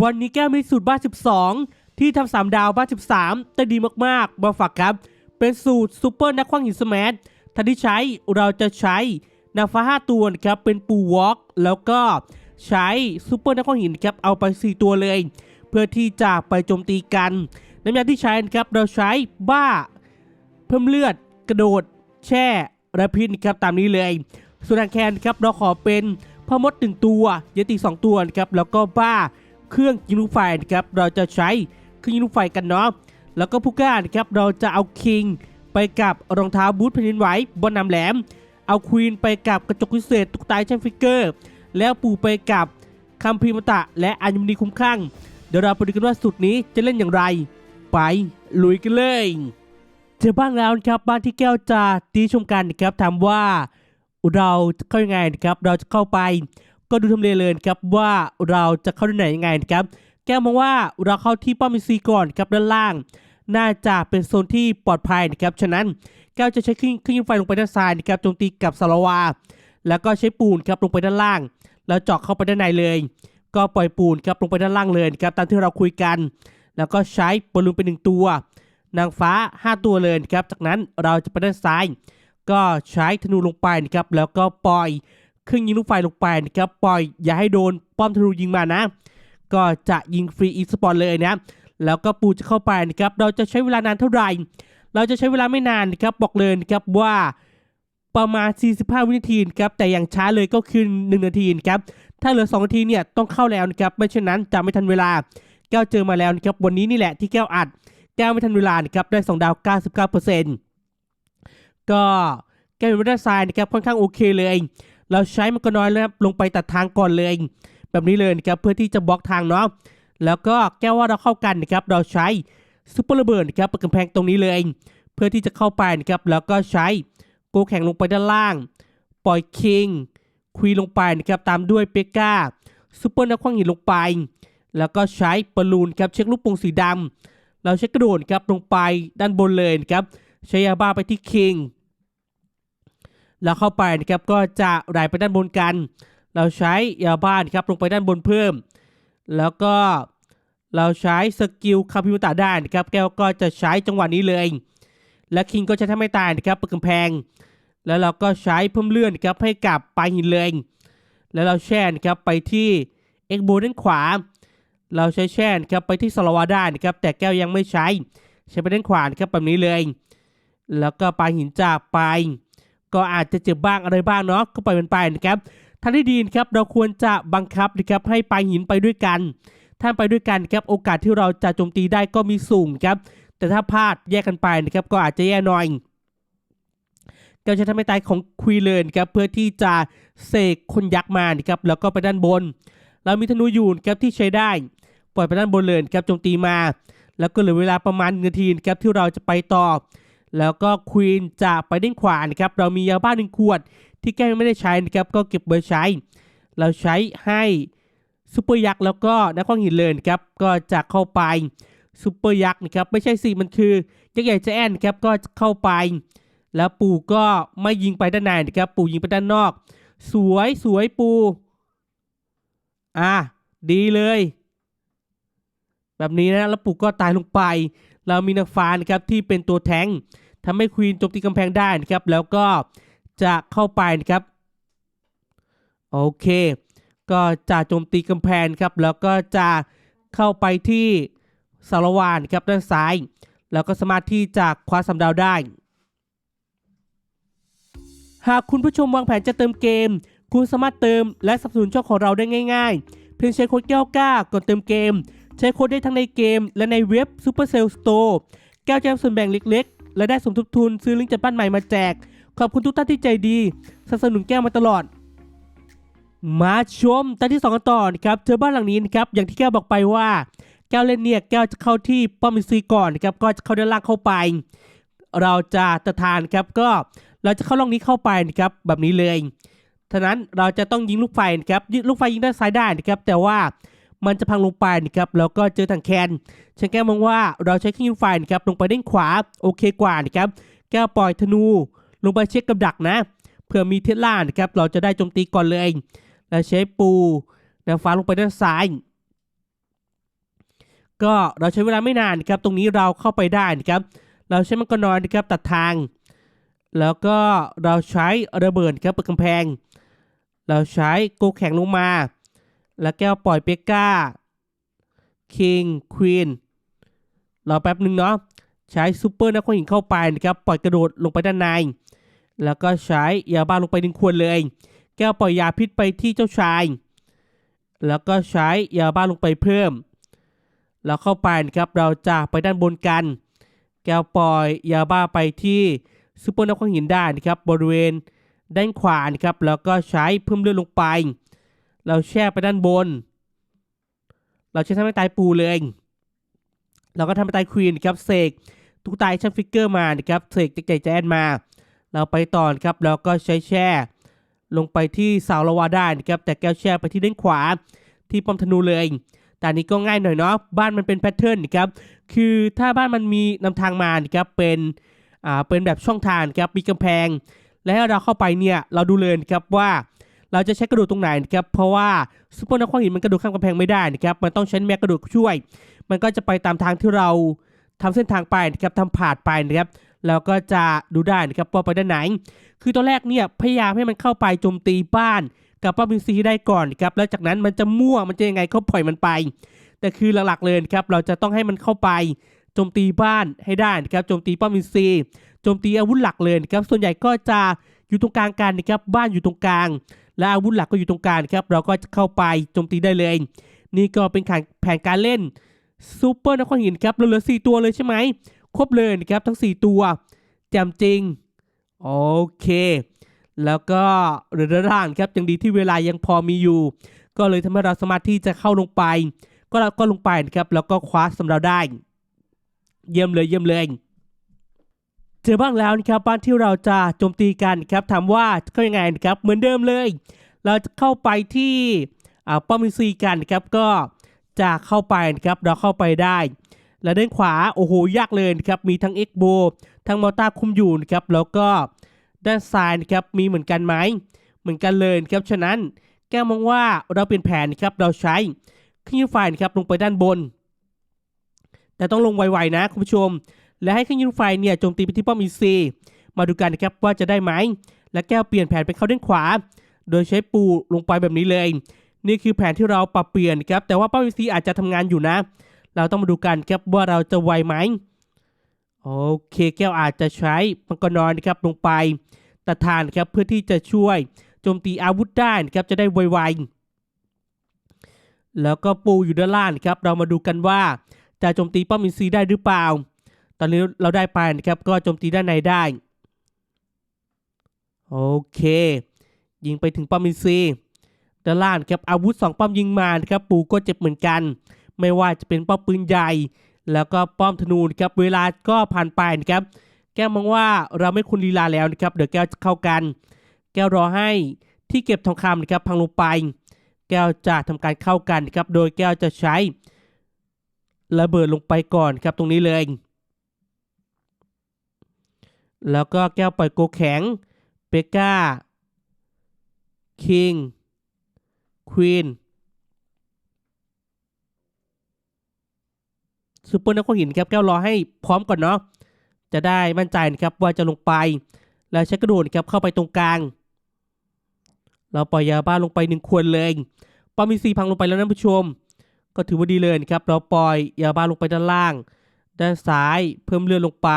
วันนี้แก้วมีสูตรบ้าน 12 ที่ทำสามดาวบ้าน 13แต่ดีมากๆ มาฝากครับ เป็นสูตรซูเปอร์นักคว้างหินสมาร์ททันที่ใช้เราจะใช้นาฟ้า 5 ตัวนะครับเป็นปูวอล์กแล้วก็ใช้ซูเปอร์นักคว้างหินครับเอาไป 4 ตัวเลย เพื่อที่จะไปโจมตีกันน้ำยาที่ใช้นะครับเราใช้บ้า เพิ่มเลือดกระโดด แช่และพินะครับตามนี้เลยส่วนทางแคนครับเราขอเป็นพ่อมดหนึ่งตัวยติสองตัวนะครับแล้วก็บ้า เครื่องยิงลูกไฟนะครับเราจะใช้เครื่องยิงลูกไฟกันเนาะแล้วก็ผู้กล้านะครับเราจะเอาคิงไปกับรองเท้าบูทแผ่นดินไหวบนน้ำแหลม เอาควีนไปกับกระจกพิเศษตุกตายแชมฟิกเกอร์ แล้วปูไปกับคัมพีมตะ และอัญมณีคุ้มข้างเดี๋ยวเราไปดูกันว่าสุดนี้จะเล่นอย่างไร ไปลุยกันเลยเจอบ้านแล้วนะครับบ้านที่แก้วจะตีชมกันนะครับถามว่าเราจะเข้ายังไงนะครับเราจะเข้าไป ก็ดูทำเลเลยครับว่าเราจะเข้าที่ไหนยังไงนะครับแก้มองว่าเราเข้าที่ป้อมซีก่อนครับด้านล่าง น่าจะเป็นโซนที่ปลอดภัยนะครับฉะนั้นแก้วจะใช้เครื่องเครื่องยิงไฟลงไปด้านซ้ายนะครับโจมตีกับสารวา แล้วก็ใช้ปูนครับลงไปด้านล่าง แล้วเจาะเข้าไปด้านในเลย ก็ปล่อยปูนครับลงไปด้านล่างเลยครับตามที่เราคุยกัน แล้วก็ใช้บอลลูนไปหนึ่งตัวนางฟ้า 5 ตัวเลยครับจากนั้นเราจะไปด้านซ้าย ก็ใช้ธนูลงไปนะครับแล้วก็ปล่อย เครื่องยิงลูกไฟลงไปนะครับปล่อยอย่าให้โดนป้อมธนูยิงมานะ ก็จะยิงฟรีอีสปอร์ตเลยนะแล้วก็ปูจะเข้าไปนะครับเราจะใช้เวลานานเท่าไหร่ เราจะใช้เวลาไม่นานนะครับบอกเลยนะครับว่าประมาณ 45 วินาทีครับแต่อย่างช้าเลยก็คือ 1 นาทีครับถ้าเหลือ 2 นาทีเนี่ยต้องเข้าแล้วนะครับไม่เช่นนั้นจะไม่ทันเวลาแก้วเจอมาแล้วนะครับวันนี้นี่แหละที่แก้วอัดแก้วไม่ทันเวลานะครับได้ 2 ดาว 99%ก็แก้วเป็นวัตทรายนะครับค่อนข้างโอเคเลย เราใช้มันก็น้อยแล้วลงไปตัดทางก่อนเลย แบบนี้เลยนะครับเพื่อที่จะบล็อกทางเนาะแล้วก็แก้วว่าเราเข้ากันนะครับเราใช้ซุปเปอร์ระเบิดนะครับเปิดกำแพงตรงนี้เลย เพื่อที่จะเข้าไปนะครับแล้วก็ใช้โกแข่งลงไปด้านล่าง ปล่อยคิงคุยลงไปนะครับตามด้วยเปก้าซุปเปอร์นักขว้างหินลงไป แล้วก็ใช้บอลลูนครับเช็คลูกโป่งสีดำเราใช้กระโดดครับลงไปด้านบนเลยนะครับใช้ยาบ้าไปที่คิง แล้วเข้าไปนะครับก็จะไหลไปด้านบนกัน เราใช้ยาบ้านะครับลงไปด้านบนเพิ่ม แล้วก็เราใช้สกิลคาพิวตาได้นะครับแก้วก็จะใช้จังหวะนี้เลย และคิงก็จะทำให้ตายนะครับเปิดกำแพง แล้วเราก็ใช้เพิ่มเลื่อนนะครับให้กับปลายหินเลยแล้วเราแช่นะครับไปที่เอ็กโบด้านขวา เราใช้แช่นะครับไปที่สลาวาได้นะครับแต่แก้วยังไม่ใช้ ใช้ไปด้านขวานะครับแบบนี้เลย แล้วก็ปลาหินจากไป ก็อาจจะเจ็บบ้างอะไรบ้างเนาะก็ปล่อยมันไปนะครับทางที่ดีนะครับเราควรจะบังคับนะครับให้ปลาหินไปด้วยกัน ถ้าไปด้วยกันครับโอกาสที่เราจะโจมตีได้ก็มีสูงครับแต่ถ้าพลาดแยกกันไปนะครับก็อาจจะแย่หน่อยก็จะทำให้ตายของควีเลนครับเพื่อที่จะเสกคนยักษ์มานะครับแล้วก็ไปด้านบน เรามีธนูยูนครับที่ใช้ได้ ปล่อยไปด้านบนเลยครับโจมตีมา แล้วก็เหลือเวลาประมาณหนึ่งนาทีนครับที่เราจะไปต่อ แล้วก็ควีนจะไปด้านขวานะครับเรามียาบ้าหนึ่งขวด ที่แก้ไม่ได้ใช้นะครับก็เก็บไว้ใช้ เราใช้ให้ซูเปอร์ยักษ์แล้วก็นักข้องหินเลยนะครับก็จะเข้าไปซูเปอร์ยักษ์นะครับไม่ใช่สิมันคือยักษ์ใหญ่ใจแอนครับก็เข้าไป แล้วปู่ก็ไม่ยิงไปด้านในนะครับปู่ยิงไปด้านนอก สวยสวยปู่อะดีเลย แบบนี้นะแล้วปู่ก็ตายลงไป เรามีนักฟ้านะครับที่เป็นตัวแทงทำให้ควีนโจมตีกำแพงได้นะครับ แล้วก็จะเข้าไปนะครับ โอเค ก็จะโจมตีกำแพงครับ แล้วก็จะเข้าไปที่สารวานครับด้านซ้าย แล้วก็สามารถที่จะคว้าสำดาวได้ หากคุณผู้ชมวางแผนจะเติมเกม คุณสามารถเติมและสนับสนุนช่องของเราได้ง่าย ๆ เพียงใช้โค้ดแก้วก้าก่อนเติมเกม ช้โค้ดได้ทั้งในเกม และในเว็บ Supercell Store แก้วแจมส่วนแบ่งเล็กๆ และได้สมทบทุนซื้อลิงก์จากบ้านใหม่มาแจก ขอบคุณทุกท่านที่ใจดีสนับสนุนแก้วมาตลอด มาชมตอนที่สองกันต่อนะครับเจอบ้านหลังนี้นะครับอย่างที่แก้วบอกไปว่า แก้วเล่นเนี่ยแก้วจะเข้าที่ป้อมอินซีก่อนนะครับก็จะเข้าด้านล่างเข้าไป เราจะตะทานครับก็เราจะเข้าร่องนี้เข้าไปนะครับแบบนี้เลยฉะนั้นเราจะต้องยิงลูกไฟนะครับยิงลูกไฟยิงด้านซ้ายได้นะครับแต่ว่า มันจะพังลงไปนะครับแล้วก็เจอทางแคนฉันแก้มองว่าเราใช้เครื่องยิงไฟนะครับลงไปด้านขวาโอเคกว่านะครับแก้วปล่อยธนู ลงไปเช็คกับดักนะเผื่อมีเทสลานะครับเราจะได้โจมตีก่อนเลย แล้วใช้ปูนางฟ้าลงไปด้านซ้าย ก็เราใช้เวลาไม่นานนะครับตรงนี้เราเข้าไปได้นะครับเราใช้มังกรน้อยนะครับตัดทาง แล้วก็เราใช้ระเบิดครับเปิดกำแพง เราใช้โกแข็งลงมา แล้วแก้วปล่อยเปก้า คิงควีนรอแป๊บหนึ่งเนาะใช้ซูเปอร์นักขหินเข้าไปนะครับปล่อยกระโดดลงไปด้านใน แล้วก็ใช้ยาบ้าลงไปหนึ่งขวดเลย แก้วปล่อยยาพิษไปที่เจ้าชาย แล้วก็ใช้ยาบ้าลงไปเพิ่มแล้วเข้าไปนะครับเราจะไปด้านบนกัน แก้วปล่อยยาบ้าไปที่ซูเปอร์นักขหินได้นะครับบริเวณด้านขวานะครับแล้วก็ใช้เพิ่มเลือดลงไป เราแช่ไปด้านบน เราใช้ทำให้ตายปูเลย เราก็ทำให้ตายควีนครับเสกทุกตายชั่นฟิกเกอร์มานะครับเสกจใจแจนมา เราไปต่อนครับแล้วก็ใช้แช่ลงไปที่เสาละวาได้นะครับแต่แก้วแช่ไปที่ด้านขวาที่ป้อมธนูเลยแต่อันนี้ก็ง่ายหน่อยเนาะบ้านมันเป็นแพทเทิร์นนะครับคือถ้าบ้านมันมีนำทางมานะครับเป็นอ่าเป็นแบบช่องทางครับมีกำแพง และให้เราเข้าไปเนี่ยเราดูเลยครับว่า เราจะใช้กระโดดตรงไหนนะครับเพราะว่าซุปเปอร์นักขว้างหินมันกระโดดข้ามกำแพงไม่ได้นะครับมันต้องใช้แม็กกระโดดช่วย มันก็จะไปตามทางที่เราทำเส้นทางไปนะครับทำผ่านไปนะครับแล้วก็จะดูได้นะครับว่าไปด้านไหน คือตอนแรกเนี่ยพยายามให้มันเข้าไปโจมตีบ้านกับป้อมบินซีได้ก่อนนะครับแล้วจากนั้นมันจะมั่วมันจะยังไงก็ปล่อยมันไป แต่คือหลักๆเลยครับเราจะต้องให้มันเข้าไปโจมตีบ้านให้ได้นะครับโจมตีป้อมบินซีโจมตีอาวุธหลักเลยนะครับส่วนใหญ่ก็จะอยู่ตรงกลางกันนะครับบ้านอยู่ตรงกลาง และอาวุธหลักก็อยู่ตรงกลางครับเราก็จะเข้าไปโจมตีได้เลย นี่ก็เป็นแผนการเล่นซูเปอร์นครหินครับเราเหลือ 4 ตัวเลยใช่ไหมครบเลยนะครับทั้ง 4 ตัวแจมจริงโอเค แล้วก็เรือร่างครับยังดีที่เวลายังพอมีอยู่ ก็เลยทำให้เราสามารถที่จะเข้าลงไป ก็เราก็ลงไปนะครับแล้วก็คว้าสำเราได้ เยี่ยมเลยเยี่ยมเลย เจอบ้างแล้วนะครับบ้านที่เราจะโจมตีกันครับถามว่าจะเข้ายังไงนะครับเหมือนเดิมเลย เราจะเข้าไปที่อ่าป้อมมินซีกันนะครับก็จะเข้าไปนะครับเราเข้าไปได้ และด้านขวาโอ้โหยากเลยนะครับมีทั้งเอ็กโบทั้งมอต้าคุมอยู่นะครับแล้วก็ด้านซ้ายนะครับมีเหมือนกันไหมเหมือนกันเลยครับฉะนั้นแก้มองว่าเราเปลี่ยนแผนนะครับเราใช้เครื่องยิงไฟนะครับลงไปด้านบน แต่ต้องลงไวๆนะคุณผู้ชม และให้เครื่องยิงไฟเนี่ยโจมตีไปที่ป้อมอีซีมาดูกันนะครับว่าจะได้ไหม และแก้วเปลี่ยนแผนไปเข้าด้านขวา โดยใช้ปูลงไปแบบนี้เลย นี่คือแผนที่เราปรับเปลี่ยนครับแต่ว่าป้อมอีซีอาจจะทำงานอยู่นะ เราต้องมาดูกันครับว่าเราจะไวไหมโอเคแก้วอาจจะใช้มังกรนอนนะครับลงไปตัดทานครับเพื่อที่จะช่วยโจมตีอาวุธได้นะครับจะได้ไวๆแล้วก็ปูอยู่ด้านล่างครับเรามาดูกันว่าจะโจมตีป้อมอินซีได้หรือเปล่า ตอนนี้เราได้ไปนะครับ ก็โจมตีด้านในได้ โอเค ยิงไปถึงป้อมอินซีด้านล่างครับอาวุธสองป้อมยิงมานะครับปูก็เจ็บเหมือนกัน ไม่ว่าจะเป็นป้อมปืนใหญ่ แล้วก็ป้อมธนูนะครับเวลาก็ผ่านไปนะครับ แก้วมองว่าเราไม่คุณลีลาแล้วนะครับเดี๋ยวแก้วจะเข้ากัน แก้วรอให้ที่เก็บทองคำนะครับพังลงไป แก้วจะทำการเข้ากันนะครับโดยแก้วจะใช้ระเบิดลงไปก่อนครับตรงนี้เลย แล้วก็แก้วปล่อยโกแข็งเปก้าคิงควีนซูเปอร์นักหินครับแก้วรอให้พร้อมก่อนเนาะจะได้มั่นใจนะครับว่าจะลงไป แล้วใช้กระโดดครับเข้าไปตรงกลาง เราปล่อยยาบ้าลงไปหนึ่งขวดเลยปอมีซีพังลงไปแล้วนะผู้ชม ก็ถือว่าดีเลยนะครับ เราปล่อยยาบ้าลงไปด้านล่าง ด้านซ้ายเพิ่มเลือดลงไป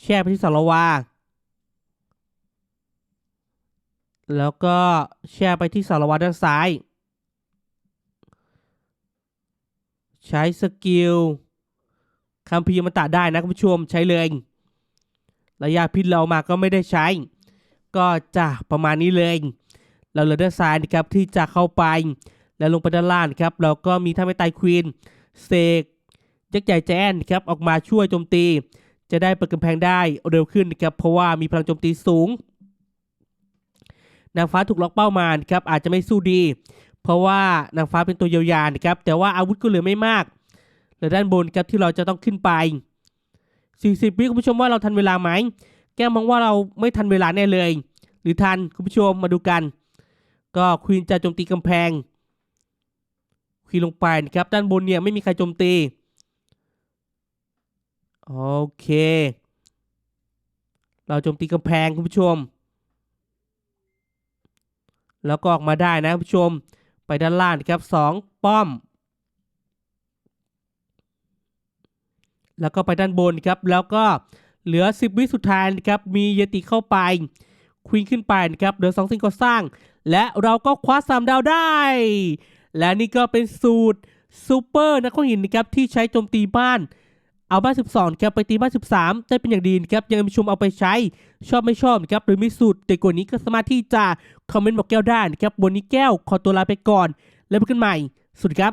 แช่ไปที่สารวาแล้วก็แช่ไปที่สารวาด้านซ้าย ใช้สกิลคัมภีร์มันตะได้นะคุณผู้ชมใช้เลย ระยะพิษเรามาก็ไม่ได้ใช้ ก็จะประมาณนี้เลย เราเหลือด้านซ้ายนะครับที่จะเข้าไป แล้วลงไปด้านล่างครับเราก็มีท่าไม่ตายควีนเสกยักษ์ใหญ่แจนครับออกมาช่วยโจมตี จะได้เปิดกำแพงได้เร็วขึ้นนะครับเพราะว่ามีพลังโจมตีสูงนางฟ้าถูกล็อกเป้ามานครับอาจจะไม่สู้ดี เพราะว่านางฟ้าเป็นตัวเยาวๆนะครับแต่ว่าอาวุธก็เหลือไม่มากเหลือด้านบนครับที่เราจะต้องขึ้นไป 40วิคุณผู้ชมว่าเราทันเวลาไหมแก้มองว่าเราไม่ทันเวลาแน่เลย หรือทันคุณผู้ชมมาดูกัน ก็ควีนจะโจมตีกำแพงควีลงไปนะครับด้านบนเนี่ยไม่มีใครโจมตี โอเค เราโจมตีกำแพงคุณผู้ชม แล้วก็ออกมาได้นะคุณผู้ชม ไปด้านล่างครับสองป้อม แล้วก็ไปด้านบนครับ แล้วก็เหลือ 10 วิสุดท้ายนะครับ มีเยติเข้าไป ควีนขึ้นไปนะครับ เหลือสองสิ่งก่อสร้าง และเราก็คว้าสามดาวได้ และนี่ก็เป็นสูตรซูเปอร์นักข้อหินนะครับ ที่ใช้โจมตีบ้าน เอาบ้าน 12ครับไปตีบ้าน 13 ได้เป็นอย่างดีครับยังมีชมเอาไปใช้ ชอบไม่ชอบครับหรือมีสูตรแต่กว่านี้ก็สามารถที่จะคอมเมนต์บอกแก้วได้นะครับวันนี้แก้วขอตัวลาไปก่อน แล้วพบกันใหม่ สุดครับ